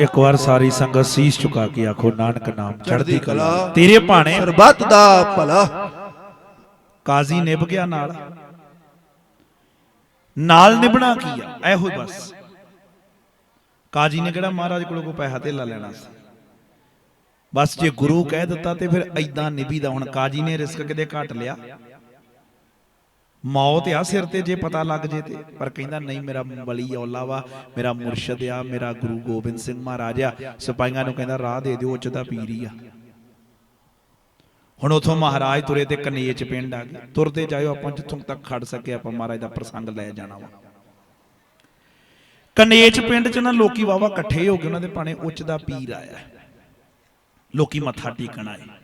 ਇੱਕ ਵਾਰ ਸਾਰੀ ਸੰਗਤ ਸੀਸ ਝੁਕਾ ਕੇ ਆਖੋ ਨਾਨਕ ਨਾਮ ਚੜ੍ਹਦੀ ਕਲਾ। ਤੇਰੇ ਭਾਣੇ ਸਰਬੱਤ ਦਾ ਭਲਾ। ਕਾਜ਼ੀ ਨਿਭ ਗਿਆ ਨਾਲ। ਨਾਲ ਨਿਭਣਾ ਕੀ ਆ? ਇਹੋ ਬਸ। ਕਾਜ਼ੀ ਨੇ ਕਿਹੜਾ ਮਹਾਰਾਜ ਕੋਲੋਂ ਕੋ ਪੈਸਾ ਧੇਲਾ ਲੈਣਾ ਸੀ? ਬਸ ਜੇ ਗੁਰੂ ਕਹਿ ਦਿੱਤਾ ਤੇ ਫਿਰ ਐਦਾਂ ਨਿਭੀਦਾ ਹੁਣ। ਕਾਜ਼ੀ ਨੇ ਰਿਸਕ ਕਿਤੇ ਘਟ ਲਿਆ? ਮੌਤ ਆ ਸਿਰ ਤੇ ਜੇ ਪਤਾ ਲੱਗ ਜੇ ਤੇ। ਪਰ ਕਹਿੰਦਾ, ਨਹੀਂ, ਮੇਰਾ ਬਲੀ ਔਲਾ ਵਾ, ਮੇਰਾ ਮੁਰਸ਼ਿਦ ਆ, ਮੇਰਾ ਗੁਰੂ ਗੋਬਿੰਦ ਸਿੰਘ ਮਹਾਰਾਜ ਆ। ਸਿਪਾਹੀਆਂ ਨੂੰ ਕਹਿੰਦਾ, ਰਾਹ ਦੇ ਦਿਓ, ਉੱਚ ਦਾ ਪੀਰ ਹੀ ਆ। ਹੁਣ ਉਥੋਂ ਮਹਾਰਾਜ ਤੁਰੇ ਤੇ ਕਨੇਚ ਪਿੰਡ ਆ ਗਏ। ਤੁਰਦੇ ਜਾਇਓ ਆਪਾਂ ਜਿੱਥੋਂ ਤੱਕ ਖੜ ਸਕੇ, ਆਪਾਂ ਮਹਾਰਾਜ ਦਾ ਪ੍ਰਸੰਗ ਲੈ ਜਾਣਾ ਵਾ। ਕਨੇਚ ਪਿੰਡ ਚ ਨਾ ਲੋਕੀ ਵਾਵਾ ਇਕੱਠੇ ਹੋ ਗਏ ਉਹਨਾਂ ਦੇ ਪਾਣੇ ਉੱਚ ਦਾ ਪੀਰ ਆਇਆ। ਲੋਕੀ ਮੱਥਾ ਟੇਕਣ ਆਏ।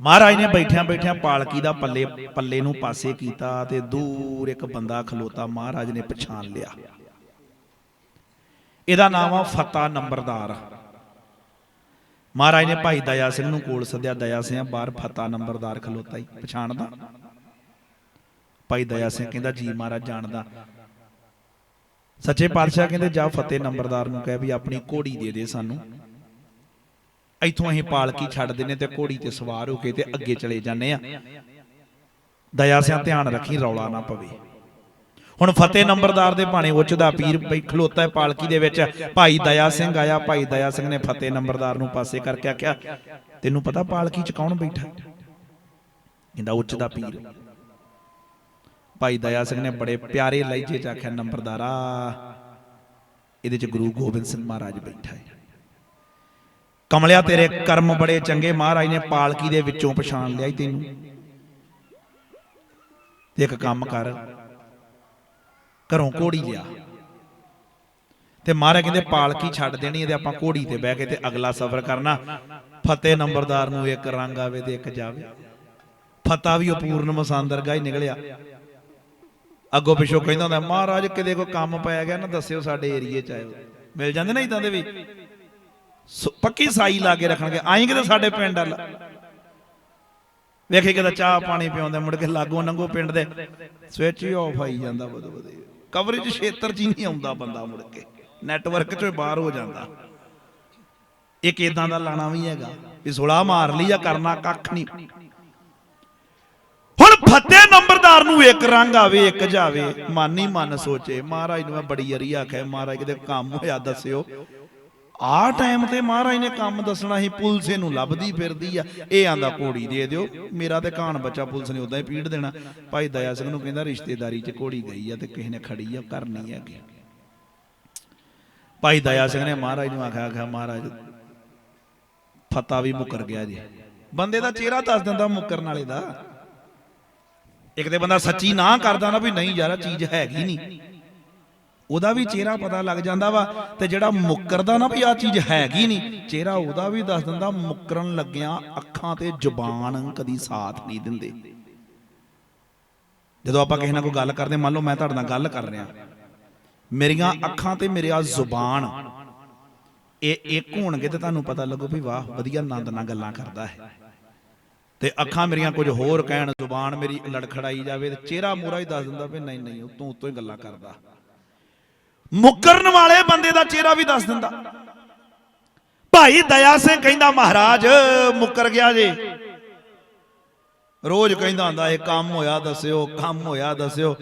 ਮਹਾਰਾਜ ਨੇ ਬੈਠਿਆਂ ਬੈਠਿਆਂ ਪਾਲਕੀ ਦਾ ਪੱਲੇ ਪੱਲੇ ਨੂੰ ਪਾਸੇ ਕੀਤਾ ਤੇ ਦੂਰ ਇੱਕ ਬੰਦਾ ਖਲੋਤਾ, ਮਹਾਰਾਜ ਨੇ ਪਛਾਣ ਲਿਆ। ਇਹਦਾ ਨਾਮ ਆ ਫਤਾ ਨੰਬਰਦਾਰ। ਮਹਾਰਾਜ ਨੇ ਭਾਈ ਦਇਆ ਸਿੰਘ ਨੂੰ ਕੋਲ ਸੱਦਿਆ, ਦਇਆ ਸਿੰਘ ਬਾਹਰ ਫਤਾ ਨੰਬਰਦਾਰ ਖਲੋਤਾ ਹੀ, ਪਛਾਣਦਾ? ਭਾਈ ਦਇਆ ਸਿੰਘ ਕਹਿੰਦਾ, ਜੀ ਮਹਾਰਾਜ ਜਾਣਦਾ। ਸੱਚੇ ਪਾਤਸ਼ਾਹ ਕਹਿੰਦੇ, ਜਾ ਫਤਿਹ ਨੰਬਰਦਾਰ ਨੂੰ ਕਹਿ ਵੀ ਆਪਣੀ ਘੋੜੀ ਦੇ ਦੇ ਸਾਨੂੰ। ਇੱਥੋਂ ਅਸੀਂ ਪਾਲਕੀ ਛੱਡ ਦਿੰਨੇ ਤੇ ਘੋੜੀ ਤੇ ਸਵਾਰ ਹੋ ਕੇ ਤੇ ਅੱਗੇ ਚਲੇ ਜਾਂਦੇ ਆ ਦਇਆ ਸਿੰਘ ਧਿਆਨ ਰੱਖੀ ਰੌਲਾ ਨਾ ਪਵੇ। ਹੁਣ ਫਤਿਹ ਨੰਬਰਦਾਰ ਦੇ ਭਾਣੇ ਉੱਚ ਦਾ ਪੀਰ ਬਈ ਖਲੋਤਾ ਹੈ ਪਾਲਕੀ ਦੇ ਵਿੱਚ। ਭਾਈ ਦਇਆ ਸਿੰਘ ਆਇਆ ਭਾਈ ਦਇਆ ਸਿੰਘ ਨੇ ਫਤਿਹ ਨੰਬਰਦਾਰ ਨੂੰ ਪਾਸੇ ਕਰਕੇ ਆਖਿਆ ਤੈਨੂੰ ਪਤਾ ਪਾਲਕੀ 'ਚ ਕੌਣ ਬੈਠਾ? ਕਹਿੰਦਾ ਉੱਚ ਦਾ ਪੀਰ। ਭਾਈ ਦਇਆ ਸਿੰਘ ਨੇ ਬੜੇ ਪਿਆਰੇ ਲਹਿਜੇ 'ਚ ਆਖਿਆ ਨੰਬਰਦਾਰਾ ਇਹਦੇ 'ਚ ਗੁਰੂ ਗੋਬਿੰਦ ਸਿੰਘ ਮਹਾਰਾਜ ਬੈਠਾ ਹੈ। ਕਮਲਿਆ ਤੇਰੇ ਕਰਮ ਬੜੇ ਚੰਗੇ ਮਹਾਰਾਜ ਨੇ ਪਾਲਕੀ ਦੇ ਵਿੱਚੋਂ ਪਛਾਣ ਲਿਆ ਤੈਨੂੰ। ਤੇ ਇੱਕ ਕੰਮ ਕਰ ਘਰੋਂ ਘੋੜੀ ਲਿਆ। ਤੇ ਮਹਾਰਾਜ ਕਹਿੰਦੇ ਪਾਲਕੀ ਛੱਡ ਦੇਣੀ ਤੇ ਆਪਾਂ ਘੋੜੀ ਤੇ ਬਹਿ ਕੇ ਤੇ ਅਗਲਾ ਸਫ਼ਰ ਕਰਨਾ। ਫਤਿਹ ਨੰਬਰਦਾਰ ਨੂੰ ਇੱਕ ਰੰਗ ਆਵੇ ਤੇ ਇੱਕ ਜਾਵੇ। ਫਤਾ ਵੀ ਉਹ ਪੂਰਨ ਮਸੰਦਰਗਾ ਹੀ ਨਿਕਲਿਆ। ਅੱਗੋਂ ਪਿੱਛੋਂ ਕਹਿੰਦਾ ਹੁੰਦਾ ਮਹਾਰਾਜ ਕਿਤੇ ਕੋਈ ਕੰਮ ਪੈ ਗਿਆ ਨਾ ਦੱਸਿਓ ਸਾਡੇ ਏਰੀਏ ਚ ਆਇਓ। ਮਿਲ ਜਾਂਦੇ ਨਾ ਇਦਾਂ ਦੇ ਵੀ। ਪੱਕੀ ਸਾਈ ਲਾ ਕੇ ਰੱਖਣਗੇ। ਆਈ ਕਿਤੇ ਸਾਡੇ ਪਿੰਡ ਵੱਲ। ਵੇਖੇ ਕਿਤੇ ਚਾਹ ਪਾਣੀ ਪਿਆਉਂਦੇ ਮੁੜ ਕੇ ਲਾਗੋਂ ਨੰਗੋ ਪਿੰਡ ਦੇ। ਸਵਿਚ ਹੀ ਆਫ ਆਈ ਜਾਂਦਾ ਬਦ ਬਦੇ। ਕਵਰੇਜ ਖੇਤਰ 'ਚ ਹੀ ਨਹੀਂ ਆਉਂਦਾ ਬੰਦਾ ਮੁੜ ਕੇ। ਨੈਟਵਰਕ 'ਚੋਂ ਬਾਹਰ ਹੋ ਜਾਂਦਾ। ਇੱਕ ਇਦਾਂ ਦਾ ਲਾਣਾ ਵੀ ਹੈਗਾ ਵੀ ਸੁਲਾ ਮਾਰ ਲਈ ਜਾਂ ਕਰਨਾ ਕੱਖ ਨਹੀਂ। ਹੁਣ ਫੱਤੇ ਨੰਬਰਦਾਰ ਨੂੰ ਇੱਕ ਰੰਗ ਆਵੇ, ਇੱਕ ਜਾਵੇ। ਮਨ ਹੀ ਮਨ ਸੋਚੇ, ਮਹਾਰਾਜ ਨੂੰ ਮੈਂ ਬੜੀ ਯਰੀ ਆਖਿਆ, ਮਹਾਰਾਜ ਕਿਤੇ ਕੰਮ ਹੋਇਆ ਦੱਸਿਓ। ਆ ਟਾਈਮ ਤੇ ਮਹਾਰਾਜ ਨੇ ਕੰਮ ਦੱਸਣਾ ਸੀ, ਪੁਲਿਸ ਇਹਨੂੰ ਲੱਭਦੀ ਫਿਰਦੀ ਆ। ਇਹ ਆਂਦਾ, ਘੋੜੀ ਦੇ ਦਿਓ, ਮੇਰਾ ਤੇ ਕਾਨ ਬੱਚਾ ਪੁਲਿਸ ਨੇ ਉਦਾਂ ਹੀ ਪੀੜ ਦੇਣਾ। ਭਾਈ ਦਇਆ ਸਿੰਘ ਨੂੰ ਕਹਿੰਦਾ, ਰਿਸ਼ਤੇਦਾਰੀ 'ਚ ਘੋੜੀ ਗਈ ਆ ਤੇ ਕਿਸੇ ਨੇ ਖੜੀ ਆ, ਕਰਨੀ ਹੈਗੀ। ਭਾਈ ਦਇਆ ਸਿੰਘ ਨੇ ਮਹਾਰਾਜ ਨੂੰ ਆਖਿਆ ਆਖਿਆ, ਮਹਾਰਾਜ, ਫਤਾ ਵੀ ਮੁਕਰ ਗਿਆ ਜੀ। ਬੰਦੇ ਦਾ ਚਿਹਰਾ ਦੱਸ ਦਿੰਦਾ ਮੁਕਰਨ ਵਾਲੇ ਦਾ। ਇੱਕ ਤੇ ਬੰਦਾ ਸੱਚੀ ਨਾ ਕਰਦਾ ਨਾ ਵੀ ਨਹੀਂ ਯਾਰ ਚੀਜ਼ ਹੈਗੀ ਨਹੀਂ। ਉਹਦਾ ਵੀ ਚਿਹਰਾ ਪਤਾ ਲੱਗ ਜਾਂਦਾ ਵਾ ਤੇ ਜਿਹੜਾ ਮੁੱਕਰਦਾ ਨਾ ਵੀ ਆ ਚੀਜ਼ ਹੈਗੀ ਨਹੀਂ, ਚਿਹਰਾ ਉਹਦਾ ਵੀ ਦੱਸ ਦਿੰਦਾ, ਮੁੱਕਰਨ ਲੱਗਿਆਂ ਅੱਖਾਂ ਤੇ ਜ਼ੁਬਾਨ ਕਦੀ ਸਾਥ ਨਹੀਂ ਦਿੰਦੇ। ਜਦੋਂ ਆਪਾਂ ਕਿਸੇ ਨਾਲ ਕੋਈ ਗੱਲ ਕਰਦੇ, ਮੰਨ ਲਓ ਮੈਂ ਤੁਹਾਡੇ ਨਾਲ ਗੱਲ ਕਰ ਰਿਹਾ। ਮੇਰੀਆਂ ਅੱਖਾਂ ਤੇ ਮੇਰੀ ਆ ਜ਼ੁਬਾਨ, ਇਹ ਇੱਕ ਹੋਣਗੇ ਤੇ ਤੁਹਾਨੂੰ ਪਤਾ ਲੱਗੂ ਵੀ ਵਾਹ, ਵਧੀਆ ਆਨੰਦ ਨਾਲ ਗੱਲਾਂ ਕਰਦਾ ਹੈ। ਤੇ ਅੱਖਾਂ ਮੇਰੀਆਂ ਕੁਝ ਹੋਰ ਕਹਿਣ, ਜ਼ੁਬਾਨ ਮੇਰੀ ਲੜਖੜਾਈ ਜਾਵੇ ਤੇ ਚਿਹਰਾ ਮੂਰਾ ਹੀ ਦੱਸ ਦਿੰਦਾ ਵੀ ਨਹੀਂ ਨਹੀਂ ਉਤੋਂ ਉਤੋਂ ਹੀ ਗੱਲਾਂ ਕਰਦਾ। ਮੁਕਰਨ ਵਾਲੇ ਬੰਦੇ ਦਾ ਚਿਹਰਾ ਵੀ ਦੱਸ ਦਿੰਦਾ। ਭਾਈ ਦਇਆ ਸਿੰਘ ਕਹਿੰਦਾ, ਮਹਾਰਾਜ, ਮੁੱਕਰ ਗਿਆ ਜੇ। ਰੋਜ਼ ਕਹਿੰਦਾ ਹੁੰਦਾ, ਇਹ ਕੰਮ ਹੋਇਆ ਦੱਸਿਓ, ਕੰਮ ਹੋਇਆ ਦੱਸਿਓ।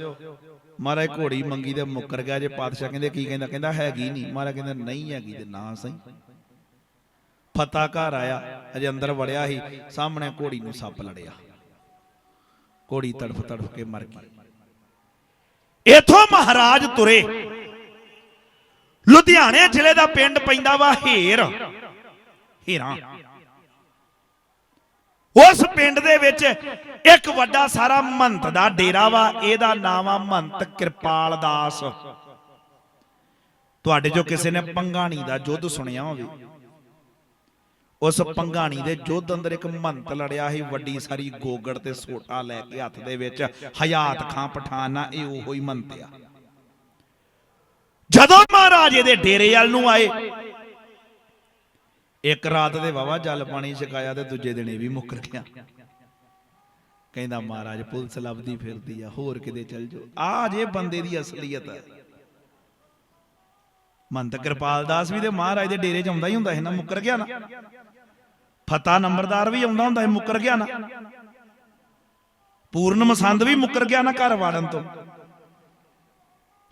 ਮਹਾਰਾਜ ਘੋੜੀ ਮੰਗੀ ਤੇ ਮੁੱਕਰ ਗਿਆ ਜੇ। ਪਾਤਸ਼ਾਹ ਕਹਿੰਦੇ, ਕੀ ਕਹਿੰਦਾ? ਕਹਿੰਦਾ, ਹੈਗੀ ਨਹੀਂ। ਮਹਾਰਾਜ ਕਹਿੰਦਾ, ਨਹੀਂ ਹੈਗੀ ਤੇ ਨਾ ਸਹੀ। ਫਤਾ ਘਰ ਆਇਆ, ਅਜੇ ਅੰਦਰ ਵੜਿਆ ਸੀ, ਸਾਹਮਣੇ ਘੋੜੀ ਨੂੰ ਸੱਪ ਲੜਿਆ। ਘੋੜੀ ਤੜਫ ਤੜਫ ਕੇ ਮਰ ਗਈ। ਇਥੋਂ ਮਹਾਰਾਜ ਤੁਰੇ। ਲੁਧਿਆਣੇ ਜ਼ਿਲ੍ਹੇ ਦਾ ਪਿੰਡ ਪੈਂਦਾ ਵਾ ਹੀਰ। ਹੀਰਾ। ਉਸ ਪਿੰਡ ਦੇ ਵਿੱਚ ਇੱਕ ਵੱਡਾ ਸਾਰਾ ਮੰਤ ਦਾ ਡੇਰਾ ਵਾ, ਇਹਦਾ ਨਾਮ ਆ ਮੰਤ ਕਿਰਪਾਲ ਦਾਸ। ਤੁਹਾਡੇ ਜੋ ਕਿਸੇ ਨੇ ਪੰਗਾਣੀ ਦਾ ਯੁੱਧ ਸੁਣਿਆ ਹੋਵੇ, ਉਸ ਪੰਗਾਣੀ ਦੇ ਯੁੱਧ ਅੰਦਰ ਇੱਕ ਮੰਤ ਲੜਿਆ ਸੀ, ਵੱਡੀ ਸਾਰੀ ਗੋਗੜ ਤੇ ਸੋਟਾ ਲੈ ਕੇ ਹੱਥ ਦੇ ਵਿੱਚ, ਹਯਾਤ ਖਾਂ ਪਠਾਨਾ ਇਹ ਉਹੋ ਹੀ ਮੰਤ ਆ। ਜਦੋਂ ਮਹਾਰਾਜੇ ਦੇ ਡੇਰੇ ਵਾਲ ਨੂੰ ਆਏ, ਇੱਕ ਰਾਤ ਦੇ ਵਾਵਾ ਜਲ ਪਾਣੀ ਛਕਾਇਆ ਤੇ ਦੂਜੇ ਦਿਨ ਇਹ ਵੀ ਮੁੱਕਰ ਗਿਆ। ਕਹਿੰਦਾ, ਮਹਾਰਾਜ, ਪੁਲਿਸ ਲੱਭਦੀ ਫਿਰਦੀ ਆ, ਹੋਰ ਕਿਤੇ ਚੱਲ ਜਾਓ। ਆ ਜੇ ਬੰਦੇ ਦੀ ਅਸਲੀਅਤ ਹੈ ਮੰਤ ਕਿਰਪਾਲ ਦਾਸ ਵੀ ਤੇ ਮਹਾਰਾਜ ਦੇ ਡੇਰੇ 'ਚ ਆਉਂਦਾ ਹੀ ਹੁੰਦਾ ਸੀ ਨਾ, ਮੁੱਕਰ ਗਿਆ ਨਾ। ਫਤਾ ਨੰਬਰਦਾਰ ਵੀ ਆਉਂਦਾ ਹੁੰਦਾ ਸੀ, ਮੁੱਕਰ ਗਿਆ ਨਾ। ਪੂਰਨ ਮਸੰਦ ਵੀ ਮੁੱਕਰ ਗਿਆ ਨਾ ਘਰ ਵਾੜਨ ਤੋਂ।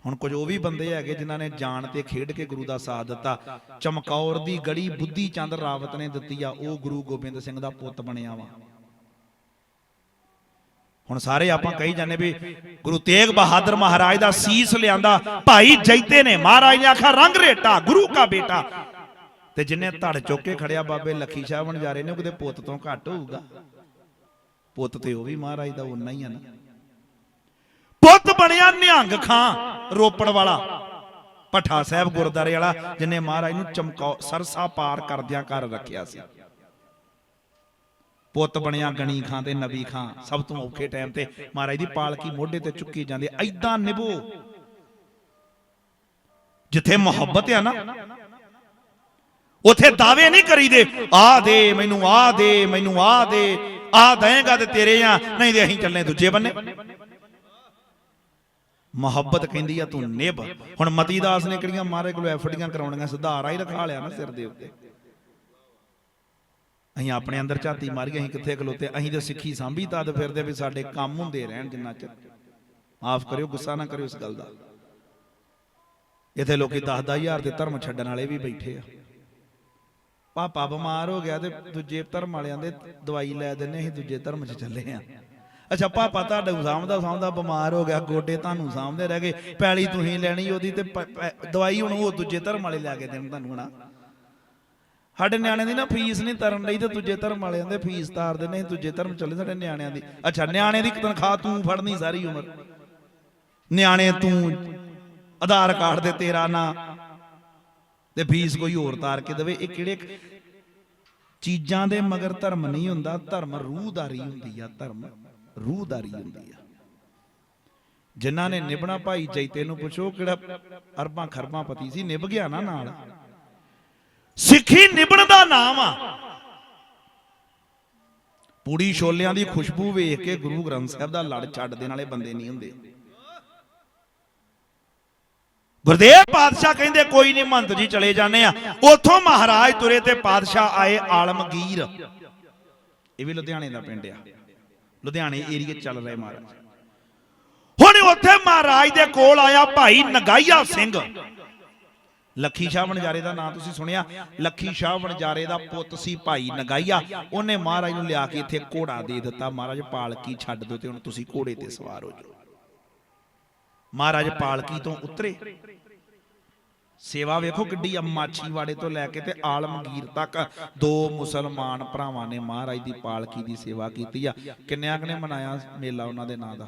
ਹੁਣ ਕੁਝ ਉਹ ਵੀ ਬੰਦੇ ਹੈਗੇ ਜਿਨ੍ਹਾਂ ਨੇ ਜਾਣ ਤੇ ਖੇਡ ਕੇ ਗੁਰੂ ਦਾ ਸਾਥ ਦਿੱਤਾ। ਚਮਕੌਰ ਦੀ ਗੜੀ ਬੁੱਧੀ ਚੰਦ ਰਾਵਤ ਨੇ ਦਿੱਤੀ ਆ, ਉਹ ਗੁਰੂ ਗੋਬਿੰਦ ਸਿੰਘ ਦਾ ਪੁੱਤ ਬਣਿਆ ਵਾ। ਹੁਣ ਸਾਰੇ ਆਪਾਂ ਕਹੀ ਜਾਂਦੇ ਵੀ ਗੁਰੂ ਤੇਗ ਬਹਾਦਰ ਮਹਾਰਾਜ ਦਾ ਸੀਸ ਲਿਆਂਦਾ, ਭਾਈ ਜੈਤੇ ਨੇ, ਮਹਾਰਾਜ ਨੇ ਆਖਾ ਰੰਗ ਰੇਟਾ, ਗੁਰੂ ਕਾ ਬੇਟਾ। ਤੇ ਜਿੰਨੇ ਧੜ ਚੁੱਕ ਕੇ ਖੜਿਆ ਬਾਬੇ ਲੱਖੀ ਸ਼ਾਹ ਵਣਜਾਰੇ ਨੇ ਉਹ ਕਿਤੇ ਪੁੱਤ ਤੋਂ ਘੱਟ ਹੋਊਗਾ। ਪੁੱਤ ਤੇ ਉਹ ਵੀ ਮਹਾਰਾਜ ਦਾ ਉਨਾ ਹੀ ਆ ਨਾ। ਪੁੱਤ ਬਣਿਆ ਨਿਹੰਗ ਖਾਂ, ਰੋਪੜ ਵਾਲਾ। ਪਠਾ ਸਾਹਿਬ ਗੁਰਦਾਰੇ ਵਾਲਾ, ਜਿਨੇ ਮਹਾਰਾਜ ਨੂੰ ਚਮਕਾ, ਸਰਸਾ ਪਾਰ ਕਰਦਿਆਂ ਕਰ ਰੱਖਿਆ ਸੀ। ਪੁੱਤ ਬਣਿਆ ਗਣੀ ਖਾਂ ਤੇ ਨਬੀ ਖਾਂ, ਸਭ ਤੋਂ ਔਖੇ ਟਾਈਮ ਤੇ ਮਹਾਰਾਜ ਦੀ ਪਾਲਕੀ ਮੋਢੇ ਤੇ ਚੁੱਕੀ ਜਾਂਦੀ, ਐਦਾਂ ਨਿਭੋ। ਜਿੱਥੇ ਮੁਹੱਬਤ ਆ ਨਾ, ਉਥੇ ਦਾਅਵੇ ਨਹੀਂ ਕਰੀਦੇ, ਆ ਦੇ ਮੈਨੂੰ, ਆ ਦੇ ਮੈਨੂੰ, ਆ ਦੇ, ਆ ਦੇਗਾ ਤੇ ਤੇਰੇ ਆ, ਨਹੀਂ ਤੇ ਅਸੀਂ ਚੱਲਨੇ ਦੂਜੇ ਬੰਨੇ। ਮੁਹੱਬਤ ਕਹਿੰਦੀ ਆ, ਤੂੰ ਨਿਭ। ਹੁਣ ਮਤੀ ਦਾਸ ਨੇ ਕਿਹੜੀਆਂ ਮਾਰੇ ਕੋਲ ਐਫਡੀਆਂ ਕਰਾਉਣੀਆਂ ਸੁਧਾਰਾ ਹੀ ਰਖਾ ਲਿਆ ਨਾ ਸਿਰ ਦੇ ਉੱਤੇ। ਅਸੀਂ ਆਪਣੇ ਅੰਦਰ ਝਾਤੀ ਮਾਰੀ, ਅਸੀਂ ਕਿੱਥੇ ਖਲੋਤੇ? ਅਸੀਂ ਤੇ ਸਿੱਖੀ ਸਾਂਭੀ ਤਦ ਫਿਰਦੇ ਵੀ ਸਾਡੇ ਕੰਮ ਹੁੰਦੇ ਰਹਿਣ ਜਿੰਨਾ ਚਿਰ। ਮਾਫ ਕਰਿਓ, ਗੁੱਸਾ ਨਾ ਕਰਿਓ ਇਸ ਗੱਲ ਦਾ। ਇੱਥੇ ਲੋਕੀ 10-10000 ਦੇ ਧਰਮ ਛੱਡਣ ਵਾਲੇ ਵੀ ਬੈਠੇ ਆ। ਪਾਪਾ ਬਿਮਾਰ ਹੋ ਗਿਆ ਤੇ ਦੂਜੇ ਧਰਮ ਵਾਲਿਆਂ ਦੇ ਦਵਾਈ ਲੈ ਦਿੰਨੇ ਅਸੀਂ ਦੂਜੇ ਧਰਮ 'ਚ ਚੱਲੇ ਆ। ਅੱਛਾ, ਪਾਪਾ ਤੁਹਾਡੇ ਸਾਂਭਦਾ ਸਾਂਭਦਾ, ਬਿਮਾਰ ਹੋ ਗਿਆ, ਗੋਡੇ ਤੁਹਾਨੂੰ ਸਾਂਭਦੇ ਰਹਿ ਗਏ। ਪੈਲੀ ਤੁਸੀਂ ਲੈਣੀ, ਉਹਦੀ ਤੇ ਦਵਾਈ ਹੁਣ ਉਹ ਦੂਜੇ ਧਰਮ ਵਾਲੇ ਲੈ ਕੇ ਦੇਣ ਤੁਹਾਨੂੰ ਹਣਾ ਸਾਡੇ ਨਿਆਣਿਆਂ ਦੀ ਨਾ ਫੀਸ ਨਹੀਂ ਤਰਨ ਲਈ ਤੇ ਦੂਜੇ ਧਰਮ ਵਾਲਿਆਂ ਦੇ ਫੀਸ ਤਾਰਦੇ ਦਿੰਦੇ ਦੂਜੇ ਧਰਮ ਚੱਲੇ ਸਾਡੇ ਨਿਆਣਿਆਂ ਦੀ। ਅੱਛਾ, ਨਿਆਣੇ ਦੀ ਤਨਖਾਹ ਤੂੰ ਫੜਨੀ ਸਾਰੀ ਉਮਰ। ਨਿਆਣੇ ਤੂੰ ਆਧਾਰ ਕਾਰਡ ਦੇ ਤੇਰਾ ਨਾਂ। ਤੇ ਫੀਸ ਕੋਈ ਹੋਰ ਤਾਰ ਕੇ ਦੇਵੇ। ਇਹ ਕਿਹੜੇ ਚੀਜ਼ਾਂ ਦੇ ਮਗਰ ਧਰਮ ਨਹੀਂ ਹੁੰਦਾ, ਧਰਮ ਰੂਹਦਾਰੀ ਹੁੰਦੀ ਆ, ਧਰਮ। ਰੂਹਦਾਰੀ ਹੁੰਦੀ ਆ। ਜਿਨ੍ਹਾਂ ਨੇ ਨਿਭਣਾ ਭਾਈ ਜੈਤੇ ਨੂੰ ਪੁੱਛੋ ਕਿਹੜਾ ਅਰਬਾਂ ਖਰਬਾਂ ਪਤੀ ਸੀ, ਨਿਭ ਗਿਆ ਨਾ ਨਾਲ। ਸਿੱਖੀ ਨਿਭਣ ਦਾ ਨਾਮ ਆ। ਪੂੜੀ ਛੋਲਿਆਂ ਦੀ ਖੁਸ਼ਬੂ ਵੇਖ ਕੇ ਗੁਰੂ ਗ੍ਰੰਥ ਸਾਹਿਬ ਦਾ ਲੜ ਛੱਡ ਦੇਣ ਵਾਲੇ ਬੰਦੇ ਨਹੀਂ ਹੁੰਦੇ। ਗੁਰਦੇਵ ਪਾਤਸ਼ਾਹ ਕਹਿੰਦੇ, ਕੋਈ ਨਹੀਂ ਮੰਤ ਜੀ, ਚਲੇ ਜਾਂਦੇ ਆ। ਉਥੋਂ ਮਹਾਰਾਜ ਤੁਰੇ ਤੇ ਪਾਤਸ਼ਾਹ ਆਏ ਆਲਮਗੀਰ। ਇਹ ਵੀ ਲੁਧਿਆਣੇ ਦਾ ਪਿੰਡ ਆ। ਲੁਧਿਆਣੇ ਏਰੀਏ ਚੱਲ ਰਹੇ ਮਹਾਰਾਜ। ਹੁਣ ਉੱਥੇ ਮਹਾਰਾਜ ਦੇ ਕੋਲ ਆਇਆ ਭਾਈ ਨਗਾਈਆ ਸਿੰਘ। ਲੱਖੀ ਸ਼ਾਹ ਵਣਜਾਰੇ ਦਾ ਨਾਮ ਤੁਸੀਂ ਸੁਣਿਆ? ਲੱਖੀ ਸ਼ਾਹ ਵਣਜਾਰੇ ਦਾ ਪੁੱਤ ਸੀ ਭਾਈ ਨਗਾਈਆ ਉਹਨੇ ਮਹਾਰਾਜ ਨੂੰ ਲਿਆ ਕੇ ਇੱਥੇ ਘੋੜਾ ਦੇ ਦਿੱਤਾ। ਮਹਾਰਾਜ ਪਾਲਕੀ ਛੱਡ ਦਿਓ ਤੇ ਹੁਣ ਤੁਸੀਂ ਘੋੜੇ ਤੇ ਸਵਾਰ ਹੋ ਜਾਓ। ਮਹਾਰਾਜ ਪਾਲਕੀ ਤੋਂ ਉਤਰੇ। ਸੇਵਾ ਵੇਖੋ ਕਿੱਡੀ ਮਾਛੀਵਾੜੇ ਤੋਂ ਲੈ ਕੇ ਤੇ ਆਲਮਗੀਰ ਤੱਕ। ਦੋ ਮੁਸਲਮਾਨ ਭਰਾਵਾਂ ਨੇ ਮਹਾਰਾਜ ਦੀ ਪਾਲਕੀ ਦੀ ਸੇਵਾ ਕੀਤੀ ਆ। ਕਿੰਨਿਆਂ ਕੁ ਮਨਾਇਆ ਮੇਲਾ ਉਹਨਾਂ ਦੇ ਨਾਂ ਦਾ?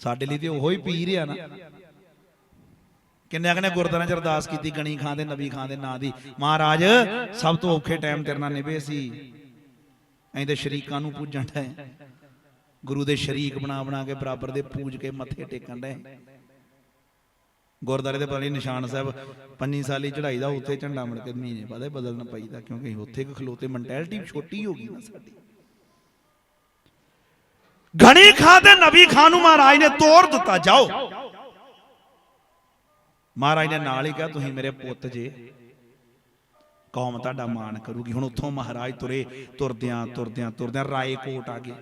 ਸਾਡੇ ਲਈ ਤੇ ਉਹੋ ਹੀ ਪੀਰ ਆ ਨਾ। ਕਿੰਨਿਆਂ ਕੁ ਨੇ 'ਚ ਅਰਦਾਸ ਕੀਤੀ, ਗਣੀ ਖਾਂ ਦੇ, ਨਬੀ ਖਾਂ ਦੇ ਨਾਂ ਦੀ। ਮਹਾਰਾਜ, ਸਭ ਤੋਂ ਔਖੇ ਟਾਈਮ ਤੇਰੇ ਨਾਲ ਨਿਭੇ ਸੀ। ਐਂ ਤੇ ਸ਼ਰੀਕਾਂ ਨੂੰ ਪੂਜਣ ਡਏ। ਗੁਰੂ ਦੇ ਸ਼ਰੀਕ ਬਣਾ ਬਣਾ ਕੇ ਬਰਾਬਰ ਦੇ ਪੂਜ ਕੇ ਮੱਥੇ ਟੇਕਣ ਡਏ। ਗੁਰਦਾਰੇ ਦੇ ਪਤਾ ਨਿਸ਼ਾਨ ਸਾਹਿਬ ਪੰਨੀ ਸਾਲੀ ਚੜਾਈ ਦਾ ਉੱਥੇ ਝੰਡਾ ਮੁੜ ਕੇ ਮਹੀਨੇ ਬਾਅਦ ਬਦਲਣਾ ਪਈਦਾ ਕਿਉਂਕਿ ਉੱਥੇ ਖਲੋਤੇ ਮੈਂਟੈਲਿਟੀ ਛੋਟੀ ਹੋ ਗਈ ਨਾ ਸਾਡੀ। ਘਣੀ ਖਾਂ ਤੇ ਨਬੀ ਖਾਂ ਨੂੰ ਮਹਾਰਾਜ ਨੇ ਤੋੜ ਦਿੱਤਾ ਜਾਓ। ਮਹਾਰਾਜ ਨੇ ਨਾਲ ਹੀ ਕਿਹਾ ਤੁਸੀਂ ਮੇਰੇ ਪੁੱਤ ਜੇ ਕੌਮ ਤੁਹਾਡਾ ਮਾਣ ਕਰੂਗੀ। ਹੁਣ ਉੱਥੋਂ ਮਹਾਰਾਜ ਤੁਰੇ ਤੁਰਦਿਆਂ ਤੁਰਦਿਆਂ ਤੁਰਦਿਆਂ ਰਾਏਕੋਟ ਆ ਗਏ।